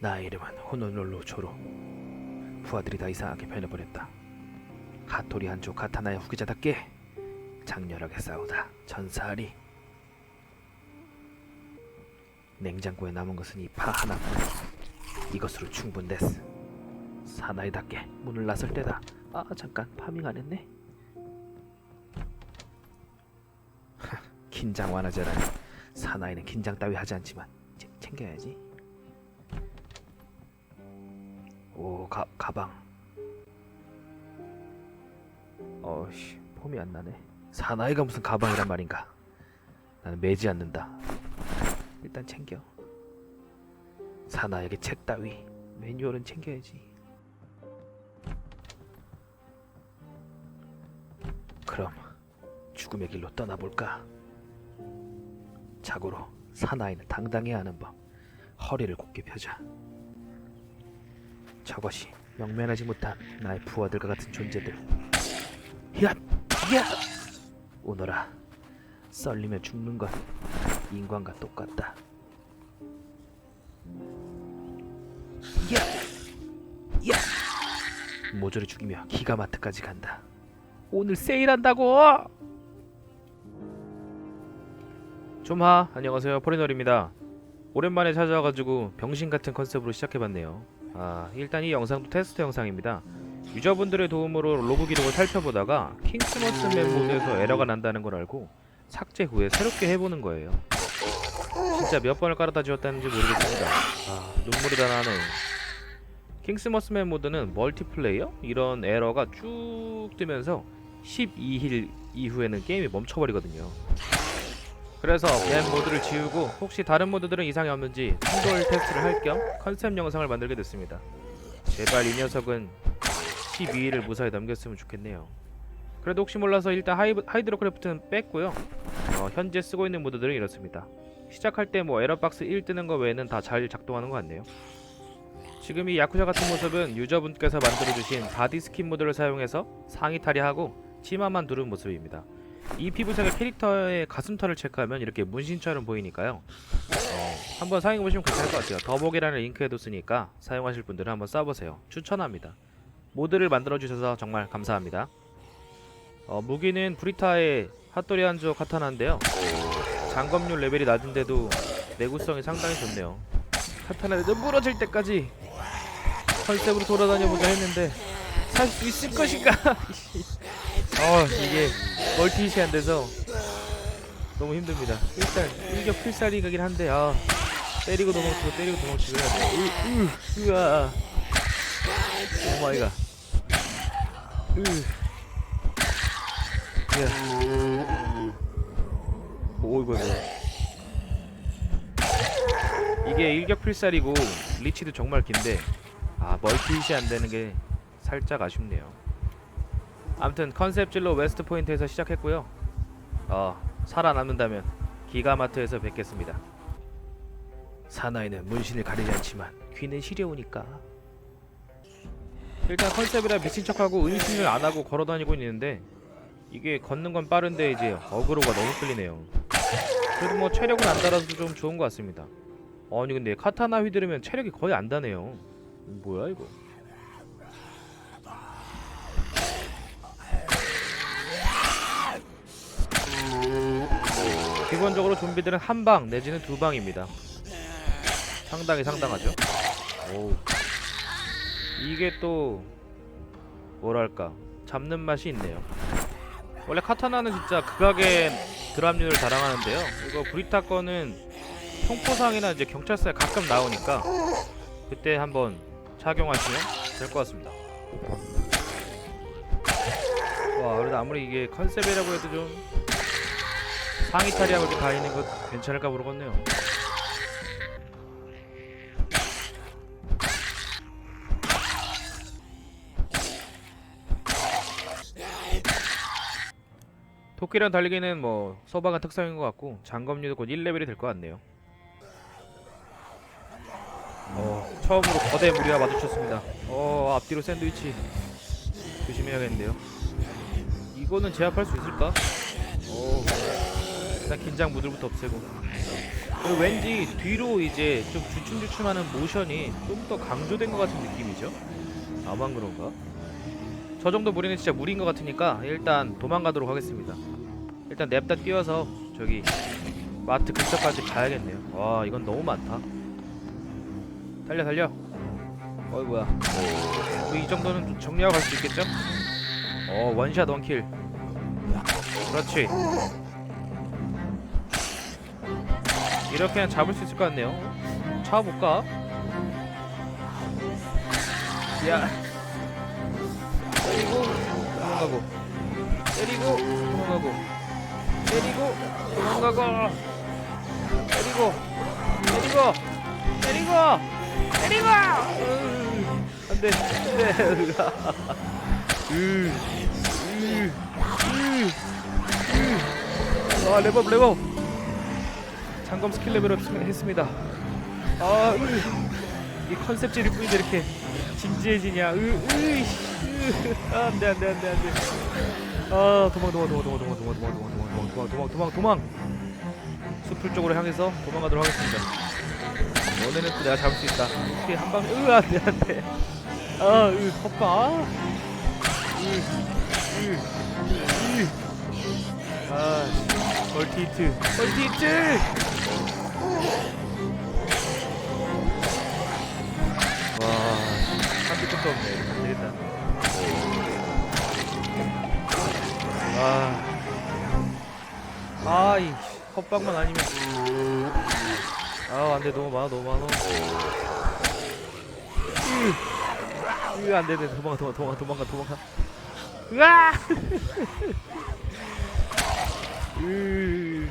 나의 이름은 호노놀루 조로. 부하들이 다 이상하게 변해버렸다. 하토리 한조 카타나의 후계자답게 장렬하게 싸우다 전사하리. 냉장고에 남은 것은 이 파 하나뿐. 이것으로 충분됐어. 사나이답게 문을 나설 때다. 아 잠깐 파밍 안 했네. 긴장 완화제라니. 사나이는 긴장 따위 하지 않지만 챙- 챙겨야지. 오, 가, 가방. 어씨, 폼이 안 나네. 사나이가 무슨 가방이란 말인가? 나는 매지 않는다. 일단 챙겨. 사나이에게 책 따위, 매뉴얼은 챙겨야지. 그럼 죽음의 길로 떠나볼까? 자고로 사나이는 당당해야 하는 법. 허리를 곧게 펴자. 저것이 영면하지 못한 나의 부하들과 같은 존재들. 야, 야! 오너라. 썰리며 죽는 건 인간과 똑같다. 야, 야! 모조리 죽이며 기가마트까지 간다. 오늘 세일한다고! 좀하 안녕하세요 포리널입니다. 오랜만에 찾아와가지고 병신 같은 컨셉으로 시작해봤네요. 아 일단 이 영상도 테스트 영상입니다. 유저분들의 도움으로 로그 기록을 살펴보다가 킹스머스맨 모드에서 에러가 난다는 걸 알고 삭제 후에 새롭게 해보는 거예요. 진짜 몇 번을 깔아다 지웠다는지 모르겠습니다. 아 눈물이 다 나네. 킹스머스맨 모드는 멀티플레이어 이런 에러가 쭉 뜨면서 12일 이후에는 게임이 멈춰버리거든요. 그래서 맵 모드를 지우고 혹시 다른 모드들은 이상이 없는지 충돌 테스트를 할 겸 컨셉 영상을 만들게 됐습니다. 제발 이 녀석은 12일을 무사히 넘겼으면 좋겠네요. 그래도 혹시 몰라서 일단 하이, 하이드로크래프트는 뺐고요. 어, 현재 쓰고 있는 모드들은 이렇습니다. 시작할 때 뭐 에러박스 1 뜨는 거 외에는 다 잘 작동하는 것 같네요. 지금 이 야쿠자 같은 모습은 유저분께서 만들어주신 바디 스킨 모드를 사용해서 상의 탈의하고 치마만 두른 모습입니다. 이 피부색의 캐릭터의 가슴털을 체크하면 이렇게 문신처럼 보이니까요. 어, 한번 사용해보시면 괜찮을 것 같아요. 더보기란에 링크해뒀으니까 사용하실 분들은 한번 써보세요. 추천합니다. 모드를 만들어주셔서 정말 감사합니다. 어, 무기는 브리타의 핫도리 한조 카타나인데요. 장검률 레벨이 낮은데도 내구성이 상당히 좋네요. 카타나를 부러질 때까지 컨셉으로 돌아다녀보자 했는데 살 수 있을 것인가? 어 이게 멀티hit이 안 돼서 너무 힘듭니다. 일단 일격 필살기긴 한데 아 때리고 도망치고 때리고 도망치고 해야 돼. 으, 으, 으아. 오 마이 갓. 으. 야. 오 이거 뭐야. 이게 일격 필살이고 리치도 정말 긴데 아 멀티hit이 안 되는 게 살짝 아쉽네요. 아무튼 컨셉질로 웨스트 포인트에서 시작했고요. 어 살아남는다면 기가마트에서 뵙겠습니다. 사나이는 문신을 가리지 않지만 귀는 시려우니까. 일단 컨셉이라 미친 척하고 은신을 안 하고 걸어다니고 있는데 이게 걷는 건 빠른데 이제 어그로가 너무 끌리네요. 그래도 뭐 체력은 안 달아서 좀 좋은 것 같습니다. 아니 근데 카타나 휘두르면 체력이 거의 안 다네요. 뭐야 이거? 기본적으로 좀비들은 한 방 내지는 두 방입니다. 상당히 상당하죠. 오. 이게 또 뭐랄까 잡는 맛이 있네요. 원래 카타나는 진짜 극악의 드랍률을 자랑하는데요. 이거 브리타 거는 총포상이나 이제 경찰서에 가끔 나오니까 그때 한번 착용하시면 될 것 같습니다. 와, 그래도 아무리 이게 컨셉이라고 해도 좀 상의 탈의하고 이렇게 다니는 것 괜찮을까 모르겠네요. 토끼랑 달리기는 뭐 소방한 특성인 것 같고 장검류도 곧 1레벨이 될 것 같네요. 어, 처음으로 거대 무리와 마주쳤습니다. 어, 앞뒤로 샌드위치 조심해야겠는데요. 이거는 제압할 수 있을까? 어, 일단 긴장 무들부터 없애고 그리고 왠지 뒤로 이제 좀 주춤주춤하는 모션이 좀 더 강조된 것 같은 느낌이죠. 나만 그런가? 저 정도 무리는 진짜 무리인 것 같으니까 일단 도망가도록 하겠습니다. 일단 냅다 뛰어서 저기 마트 근처까지 가야겠네요. 와 이건 너무 많다. 달려 달려. 어이 뭐야? 뭐 이 정도는 정리하고 갈 수 있겠죠? 어 원샷 원킬. 그렇지. 이렇게는 잡을 수 있을 것 같네요. 잡아볼까? 야. 때리고 도망가고. 때리고 도망가고. 때리고 도망가고. 때리고 때리고 때리고 때리고. 으, 안돼 안돼. 으, 으, 으, 으. 아 레버 레버. 장검 스킬 레벨 업 했습니다. 아, 으, 이 컨셉질일 뿐인데 이렇게 진지해지냐? 으, 으, 으, 아, 안 돼 안 돼 안 돼 안 돼. 아, 도망 도망 도망 도망 도망 도망 도망 도망 도망 도망 도망 도망. 숲을 쪽으로 향해서 도망가도록 하겠습니다. 너네는 또 내가 잡을 수 있다. 이렇게 한 방, 으, 안 돼 안 돼. 아, 으. 아, 으, 으, 으. 아, 멀티 히트, 멀티 히트. 와, 한두 끝도 없네. 안 되겠다. 아, 아이 헛방만 아니면. 아, 안 돼 너무 많아, 너무 많아. 으, 으, 안돼, 돼 도망가, 도망가, 도망가, 도망가, 도망가. 으아! 으.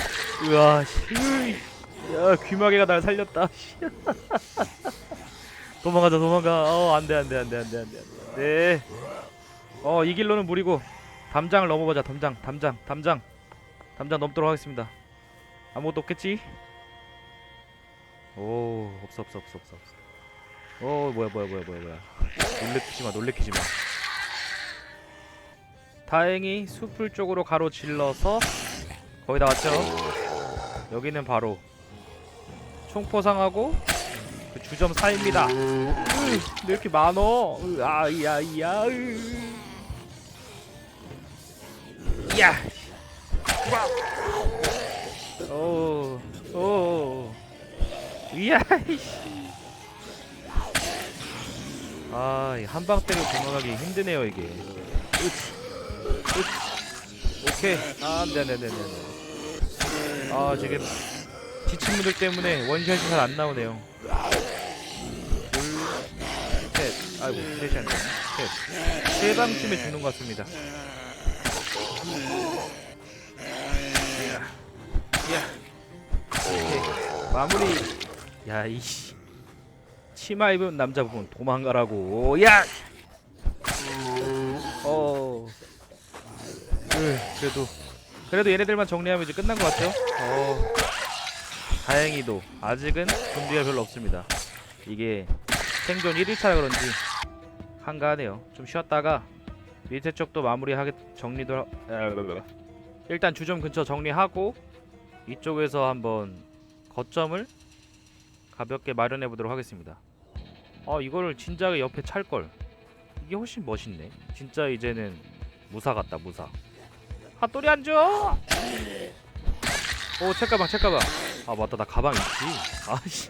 으아 씨. 야 귀마개가 날 살렸다. 도망가자 도망가. 어 안돼 안돼 안돼 안돼 안돼 네. 어이 길로는 무리고 담장을 넘어보자 담장 담장 담장 담장 넘도록 하겠습니다. 아무것도 없겠지? 오 없어 없어 없어 없어. 어 뭐야 뭐야 뭐야 뭐야 뭐야. 놀래키지 마 놀래키지 마. 다행히 숲을 쪽으로 가로질러서 거의 다 왔죠. 여기는 바로 총포상하고 그 주점 사입니다. 왜 이렇게 많어? 으, 아이야 이야. 으. 야. 오. 오. 이야. 아, 이 한방 때리고 도망가기 힘드네요 이게. 오케이. 아, 네네네네. 아, 지금 지친 분들 때문에 원샷이 잘 안 나오네요. 둘, 셋. 아이고, 셋이 안 되네. 셋. 세 방쯤에 죽는 것 같습니다. 야, 야. 오케이. 마무리. 야, 이씨. 치마 입은 남자 부분 도망가라고. 야. 어. 으, 그래도 그래도 얘네들만 정리하면 이제 끝난 것 같아요. 어. 다행히도 아직은 군비가 별로 없습니다. 이게 생존 1일차라 그런지 한가하네요. 좀 쉬었다가 밑에 쪽도 마무리하게 정리도 하... 아, 일단 주점 근처 정리하고 이쪽에서 한번 거점을 가볍게 마련해 보도록 하겠습니다. 아 이거를 진작에 옆에 찰 걸. 이게 훨씬 멋있네. 진짜 이제는 무사 같다 무사. 핫도리 안 줘. 오 책가방 책가방. 아 맞다 나 가방 있지. 아씨.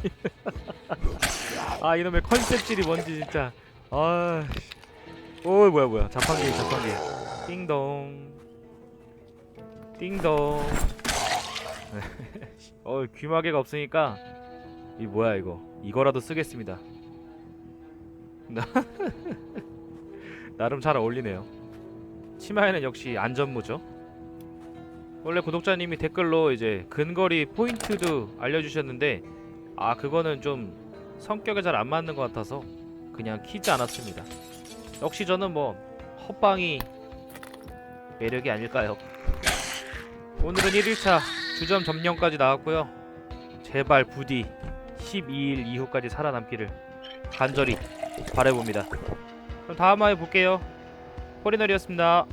아 이놈의 컨셉질이 뭔지 진짜. 아. 오 뭐야 뭐야 자판기 자판기. 띵동. 띵동. 어 귀마개가 없으니까 이 뭐야 이거 이거라도 쓰겠습니다. 나 나름 잘 어울리네요. 치마에는 역시 안전무죠. 원래 구독자님이 댓글로 이제 근거리 포인트도 알려주셨는데 아 그거는 좀 성격에 잘 안 맞는 것 같아서 그냥 키지 않았습니다. 역시 저는 뭐 헛방이 매력이 아닐까요? 오늘은 1일차 주점 점령까지 나왔고요. 제발 부디 12일 이후까지 살아남기를 간절히 바라봅니다. 그럼 다음 화에 볼게요. 포리널이었습니다.